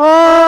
Oh!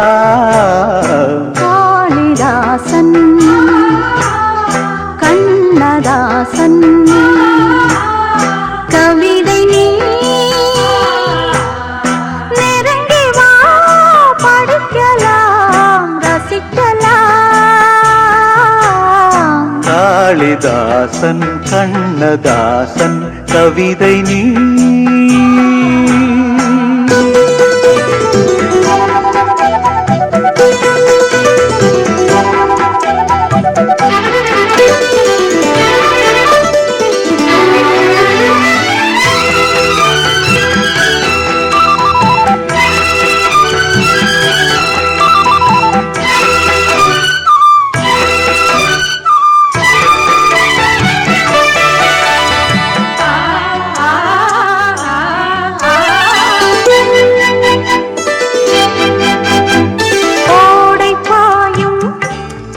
Kalidasan Kannadasan கவிதை நீ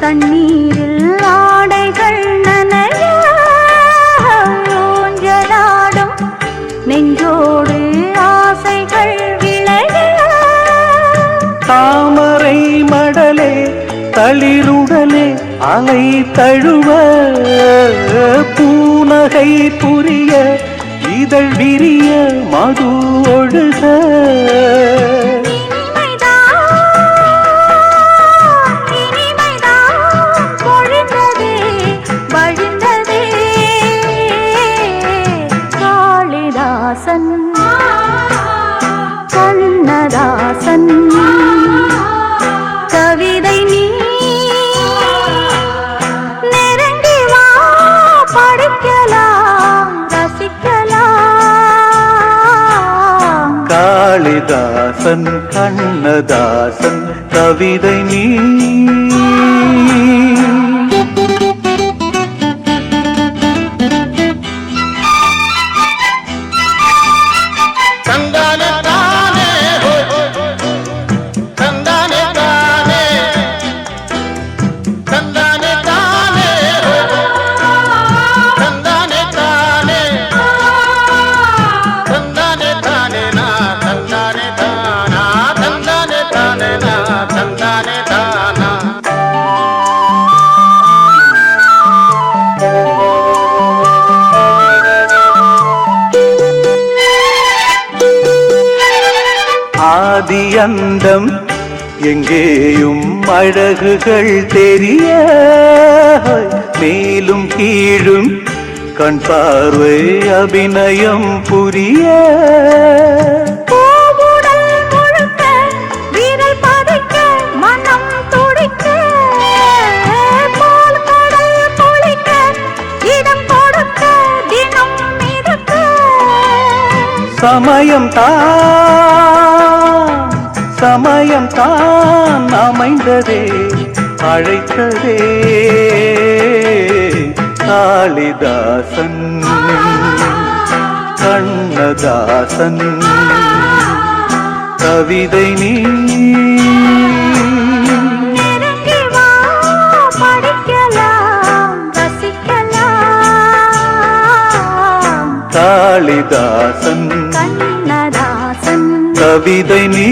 தண்ணீரில் ஆடைகள் நனையூஞ்சலாடும் நெஞ்சோடு ஆசைகள் விளைய. தாமரை மடலே தளிருடலே அலை தழுவ பூனகை புரிய இதழ் விரிய மது ஒழுக. காளிதாசன் கண்ணதாசன் கவிதை நீ. அந்தம் எங்கேயும் அழகுகள் தெரிய மேலும் கீழும் கண் பார்வை அபிநயம் புரிய சமயம் தான் சமயம் தான் அமைந்ததே அழைத்ததே. காளிதாசன் கண்ணதாசன் கவிதை நீ. காளிதாசன் கண்ணதாசன் கவிதை நீ.